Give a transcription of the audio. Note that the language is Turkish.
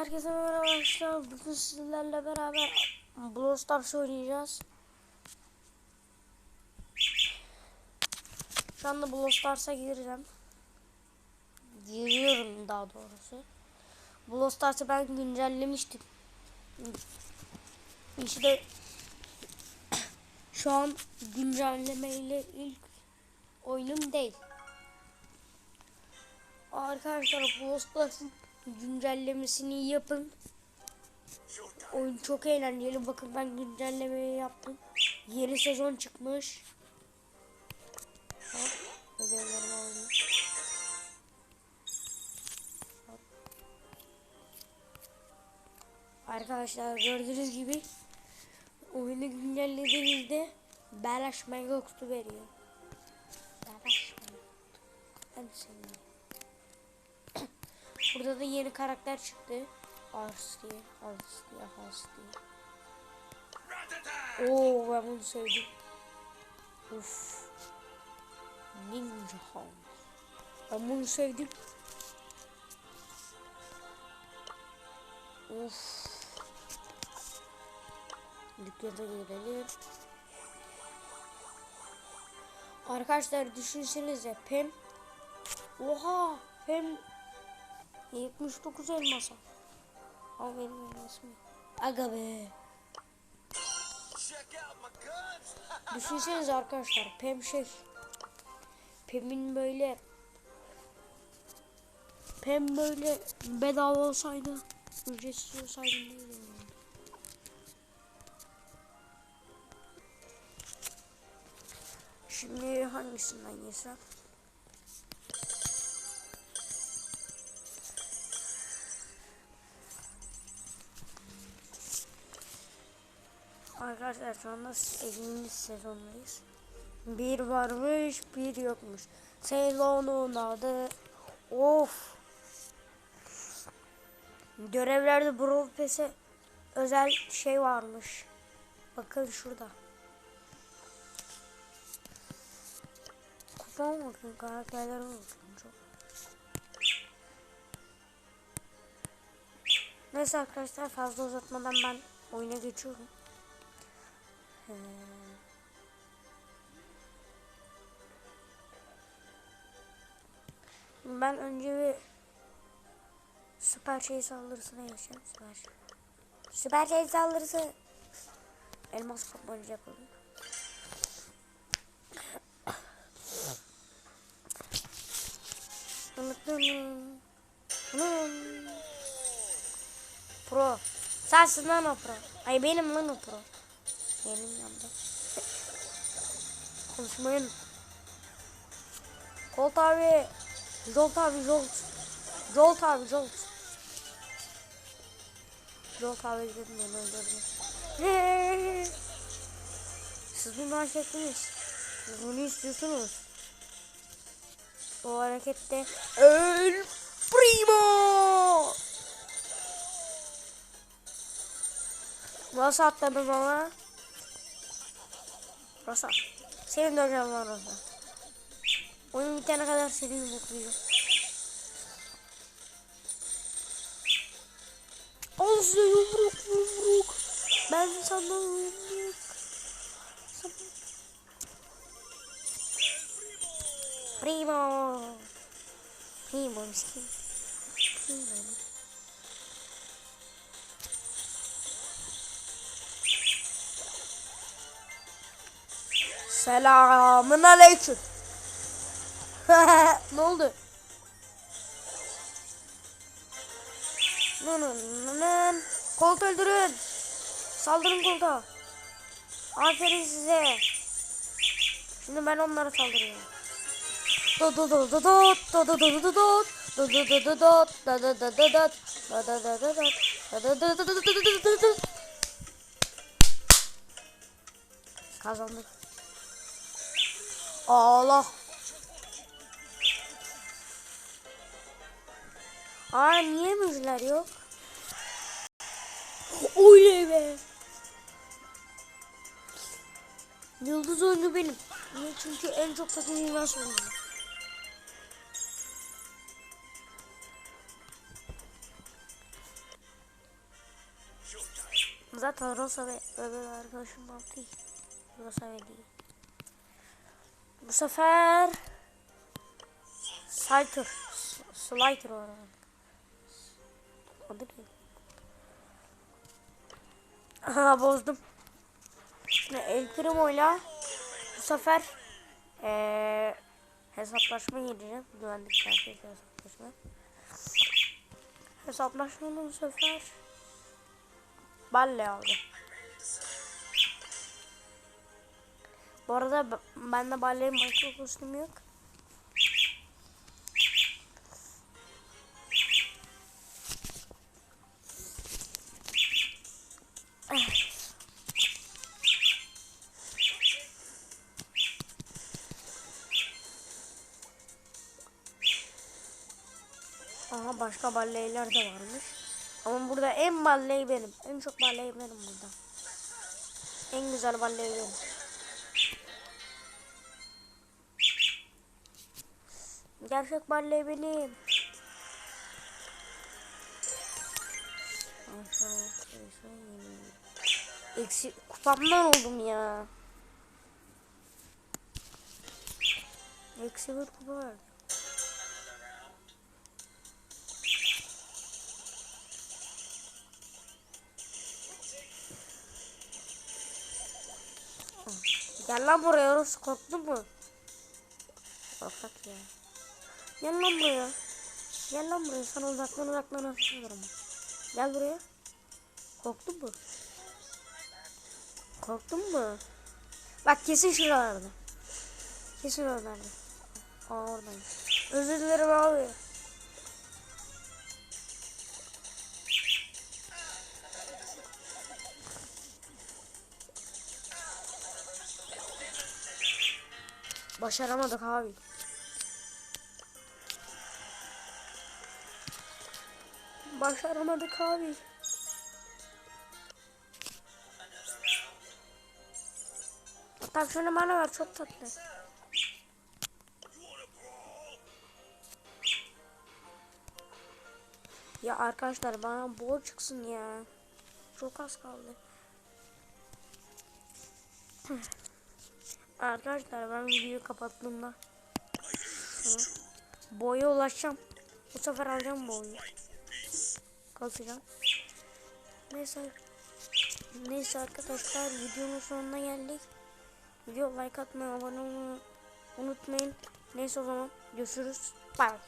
Herkese merhaba arkadaşlar. Bugün sizlerle beraber Brawl Stars oynayacağız. Şu anda Brawl Stars'a gireceğim. Giriyorum daha doğrusu. Brawl Stars'ı ben güncellemiştim. İşte şu an güncellemeyle ilk oyunum değil. Arkadaşlar Brawl Stars'ın güncellemesini yapın. Oyun çok eğlenceli. Bakın ben güncellemeyi yaptım. Yeni sezon çıkmış. Arkadaşlar gördüğünüz gibi oyunu güncellediğinizde beleş mega kutu veriyor. Beleş mega kutu. En sevdiğim. Burada da yeni karakter çıktı. Ars diye. Ars diye. Oo ben bunu sevdim. Uf. Ninja Hound. Ben bunu sevdim. Uf. Dükkana girelim. Arkadaşlar düşünsenize Pem. Oha Pem 79 elmasa. Al benim elmasımı. Aga be. Düşünsenize arkadaşlar Pem şey. Pem'in böyle Pem böyle bedava olsaydı ücretsiz olsaydı ne olurdu? Şimdi hangisinden yesem? Arkadaşlar şu anda 50. sezondayız. Bir varmış bir yokmuş. Sezonun adı of. Görevlerde Brawl Pass'e özel şey varmış. Bakın şurada. Kupon bakın karakterlere bakın çok. Neyse arkadaşlar fazla uzatmadan ben oyuna geçiyorum. Ben önce bir süper şey saldırısına geçeceğim. Süper şey. Süper şey saldırısı. Elmas kapmaca yapalım. Pro. Sensin lan o pro. Ay benim lan o pro. Benim yanımda. Konuşmayın. Colt abi. Jolt abi Jolt. Jolt abi Jolt. Jolt abi dedim ben öldürdüm. Siz bunu hak ettiniz. Siz bunu istiyorsunuz. O harekette El Primo. Nasıl atladım ama? Rosa. Senin de hocam var Rosa. Oyun bitene kadar seni yumruklayacağım. Al size yumruk yumruk. Ben sana yumruk. Primo. Primo miskin. Primo. Selamın aleyküm. ne oldu? Kolt öldürün. Saldırın kolta. Aferin size. Şimdi ben onlara saldırıyorum. Do do do do do do do do do do do do do do do da da da da da da da da da da da da da da da da da Kazandık. Allah. Aa niye müjdeler yok? Oley be. Yıldız oyuncu benim. Niye? Çünkü en çok takım üniversite oynuyorum. Zaten Rosa ve öbür arkadaşım yaptı? Rosa ve değil. Bu sefer Slider. Slider olarak. Adı ne? Aha bozdum. Şimdi El Primo'yla bu sefer eee hesaplaşma gireceğim. Güvenlik şarkıyla hesaplaşma. Hesaplaşmanın bu sefer Balle aldı. Bu arada bende Balle'nin başka kostümü yok. Aha başka balleyler de varmış. Ama burada en balley benim. En çok balley benim burada. En güzel balley benim. Gerçek balley benim. Eksi kupamdan oldum ya. Eksi bir kupa verdim. Gel lan buraya Rus korktun mu? Korkak ya. Gel lan buraya. Gel lan buraya sana uzaktan uzaktan ederim. Gel buraya. Korktun mu? Korktun mu? Bak kesin şuralarda. Kesin oralarda. Aa oradayım. Özür dilerim abi. Başaramadık abi. Başaramadık abi. Tamam şunu bana ver çok tatlı. Ya arkadaşlar bana bol çıksın ya. Çok az kaldı. Arkadaşlar ben videoyu kapattığımda boya ulaşacağım. Bu sefer alacağım boyu. Kasacağım. Neyse. Neyse arkadaşlar videonun sonuna geldik. Video like atmayı, abone olmayı unutmayın. Neyse o zaman görüşürüz. Bye.